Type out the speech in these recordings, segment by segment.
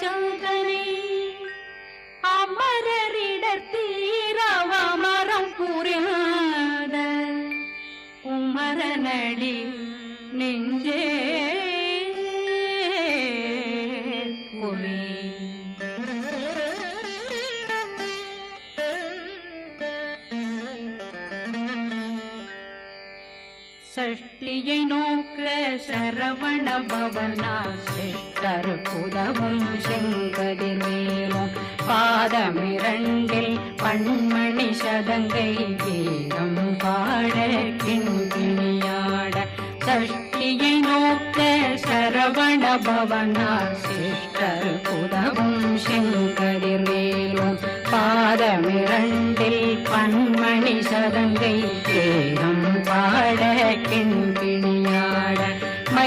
சங்கனை கவச்சந்தனை அமரரிடர் தீரவமரம் புரியாத குமரனடி நெஞ்சே. சஷ்டியை நோக்க சரவண பவனா சிஷ்டர் புதவும் செங்கதிர் மேலும் பாதமிரண்டில் பண்மணி சதங்கை வீரம் பாட கிண்கிணியாட சஷ்டியை நோக்க சரவண பவனா சிஷ்டர் புதவும் செங்கதிர் மேலும் பாதமிரண்டில் பண்மணி சதங்கை ஏகம் பாட கிண்கிணி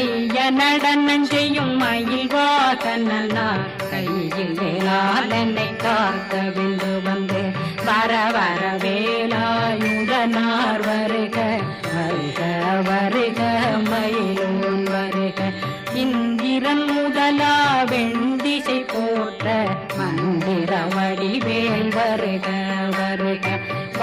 கைய நடனம் செய்யும் மயில் வாகனா கையில் வேளாளனை காக்க விந்து வந்து வர வர வேலாயுதனார் வருக வருக வருக மயிலோன் வருக. இந்திரன் முதலா வெண்திசை போற்ற மந்திர வடிவேல் வருக வருக.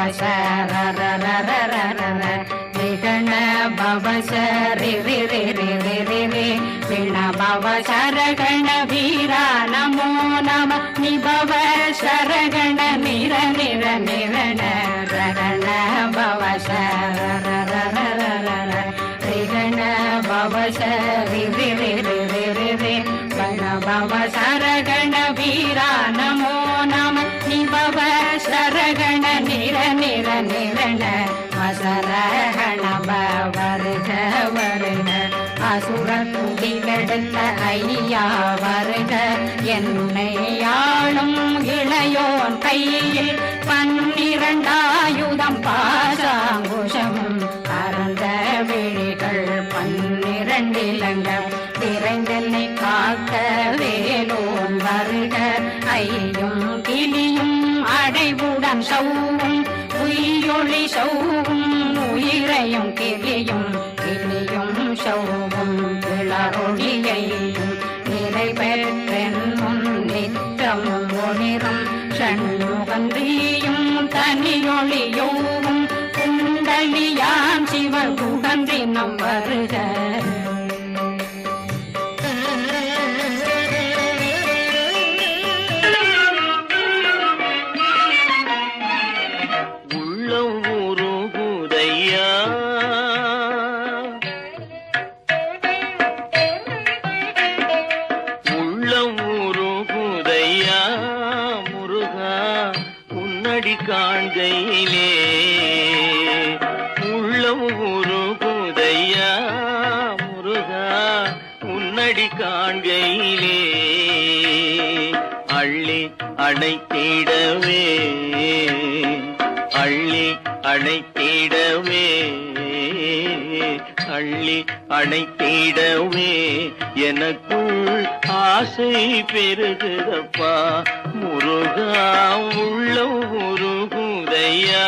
భవశ విగణ భవశ రి రి రి రి రి రి రి విణ భవ శరగణ వీరా నమో నమ నిభవ శరగణ నిర నిర నిరణ రగణ భవ శరణ భవ శ அசுர குடிலெடுத்த ஐயா வருக. என்னை ஆளும் இளையோன் கையில் பன்னிரண்டாயுதம் பாசாங்குஷம். பரந்த விழிகள் பன்னிரண்டிலங்கம். விரைந்தென்னை காக்க வேலோன் வருக. ஐயும் கிளியும் அடைவுடன் சௌவும். உயிரொளி சௌவும். உயிரையும் கிளியும் கிளியும் சௌவும். விளரொளியையும் நிறைவேற்றென்னும் நித்தமும் ஒளிரும் சண்முகந்தியும் தனியொளியோவும் குண்டலியான் சிவன் குடந்தினம் வருக. அணைத்திடவே அள்ளி அணைத்திடவே எனக்குள் ஆசை பெருகுதப்பா. முருகா உள்ள முருகுதையா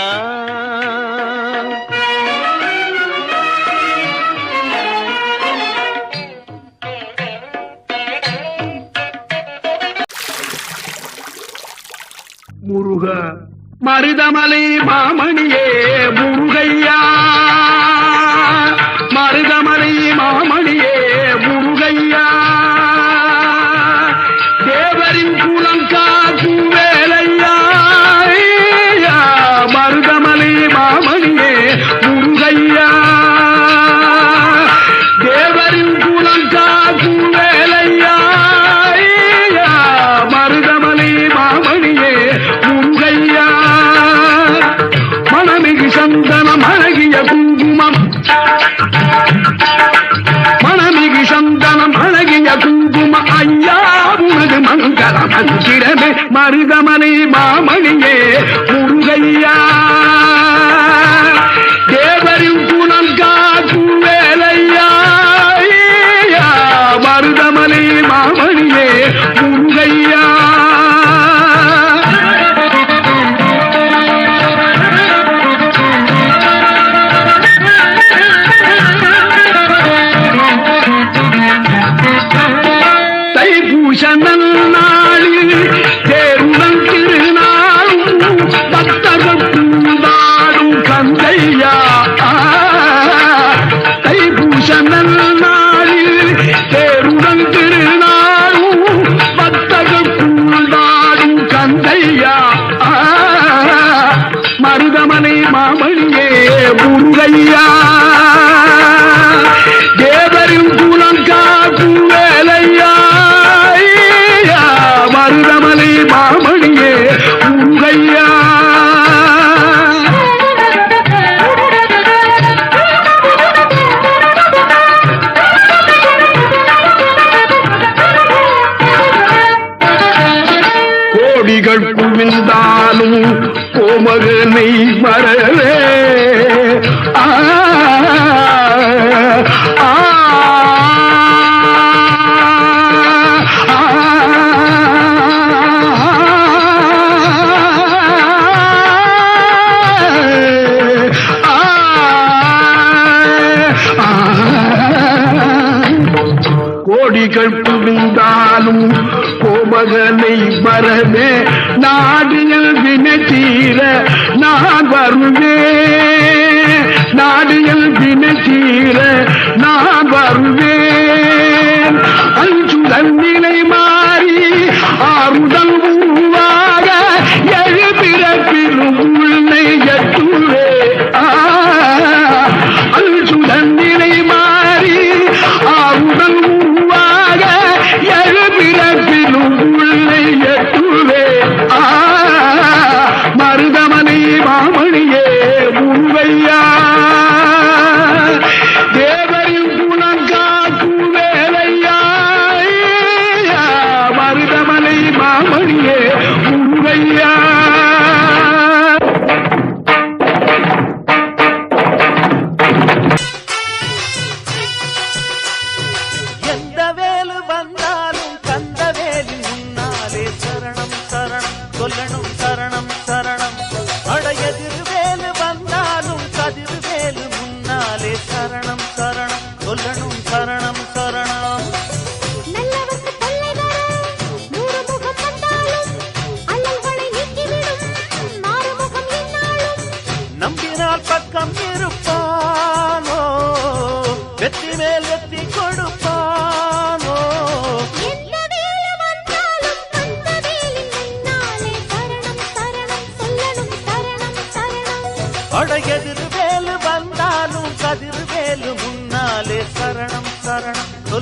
முருகா மருதமலை மாமணியே முருகையா. மருதமலை மாமணி மருகமனை மாமணியே முருகையா. பொறிகள் புரிந்தாலும் கோபகனை வரவே நாடியல் வினை தீர நான் வருவே நாடியல் வினை தீர நான் வருவேன் அஞ்சுதன் நிலை மாறி ஆறுதல் சொல்லணும்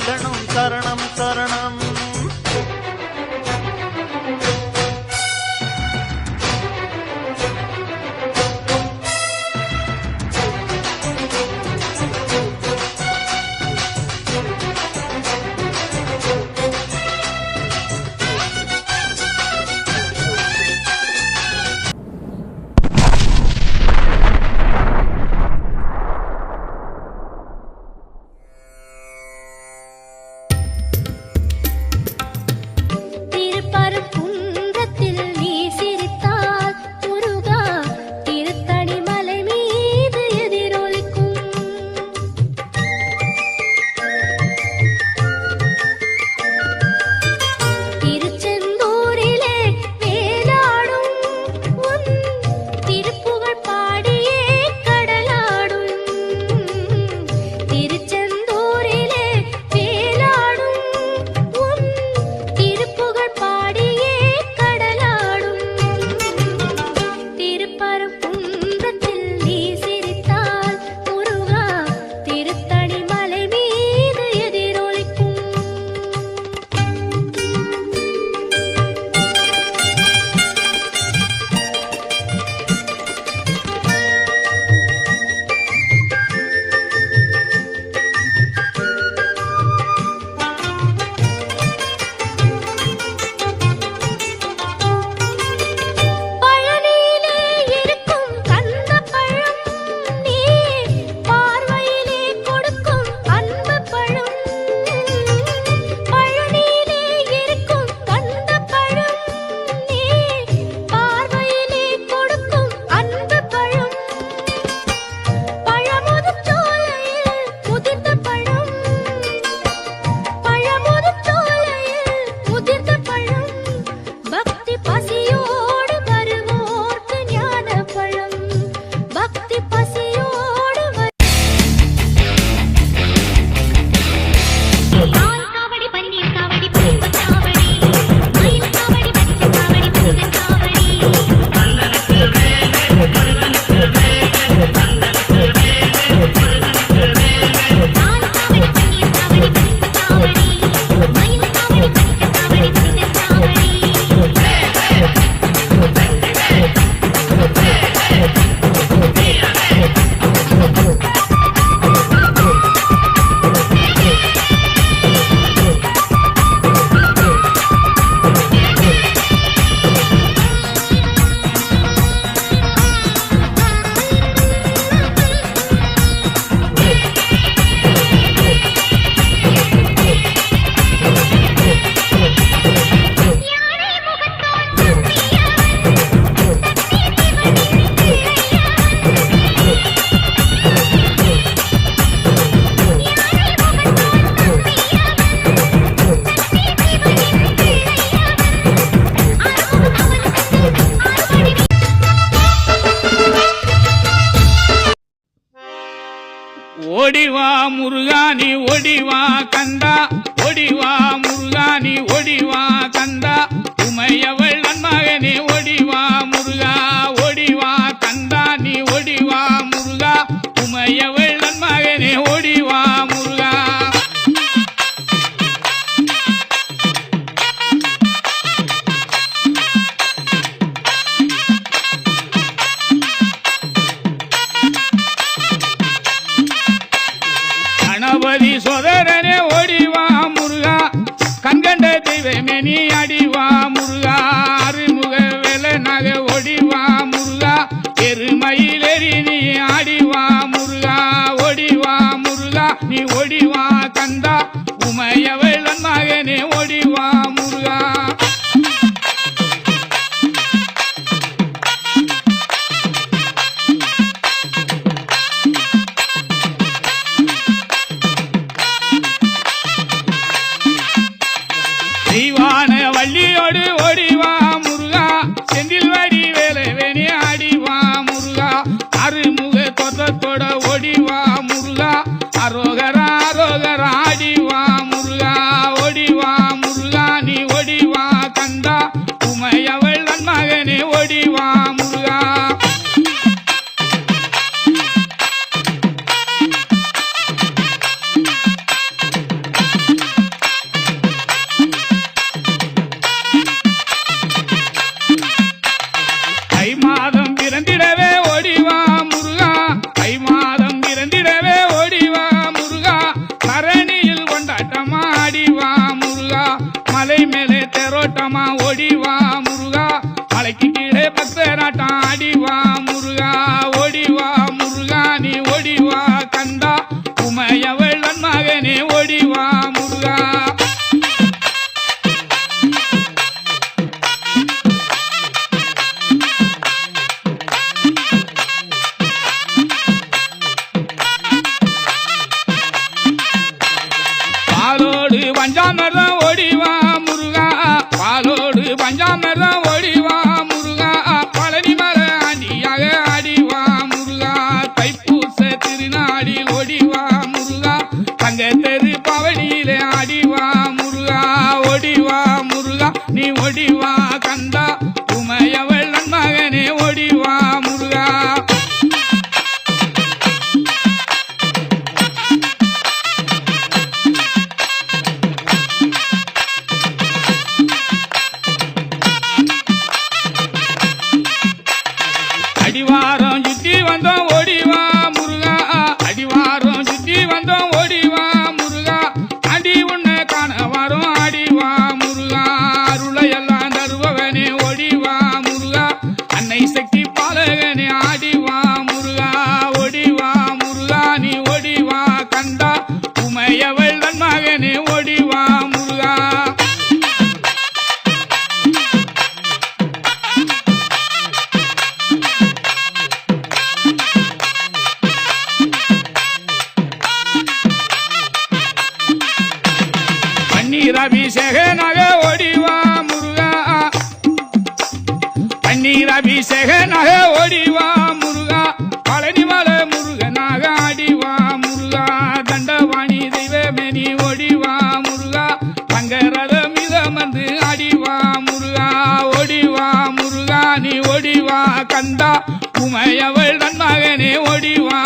சொல்லணும் சரணம் சரணம். ஒடிவா முருகானி ஒடிவா கந்தா. ஒடிவா முருகானி ஒடிவா கந்தா. உமையவ கணபதி சோதரனே ஓடிவா முருகா. கண்கண்ட தெய்வமே நீ அடிவா முருகா. அருமுக வேலை நகை ஓடிவா முருகா. எருமையிலெறி நீ ஆடிவா முருகா. ஓடிவா முருகா. நீ ஓடிவா கந்தா. உமையவள் மகனே ஓடிவா. தெய்வான வள்ளியோடு ஓடிவா முருகா. செந்தில் வடி வேலைவேணி ஆடிவா முருகா. அருமுக கொத்தத்தோட ஓடிவா முருகா. அரோகரா அரோகரா ஆடிவா. உமையவள் தன் மகனே ஓடிவா.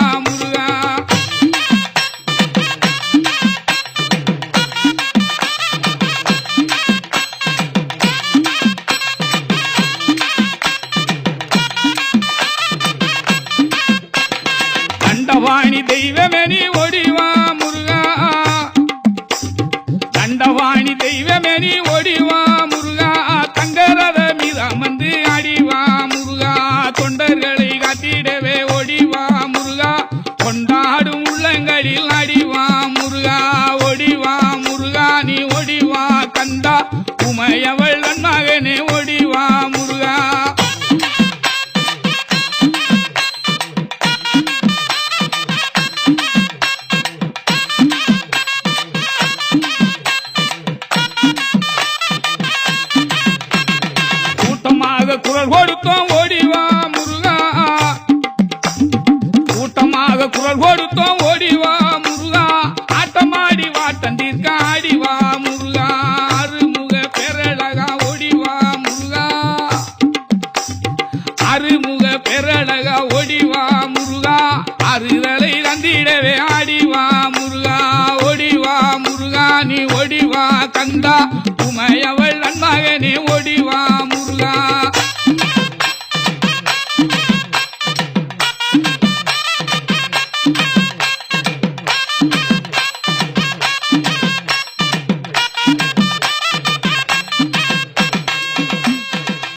உள்ளங்களில் அடிவா முருகா ஒடிவா முருகா நீ ஒடிவா கந்தா உமையவள் நன் மகனே ஒடி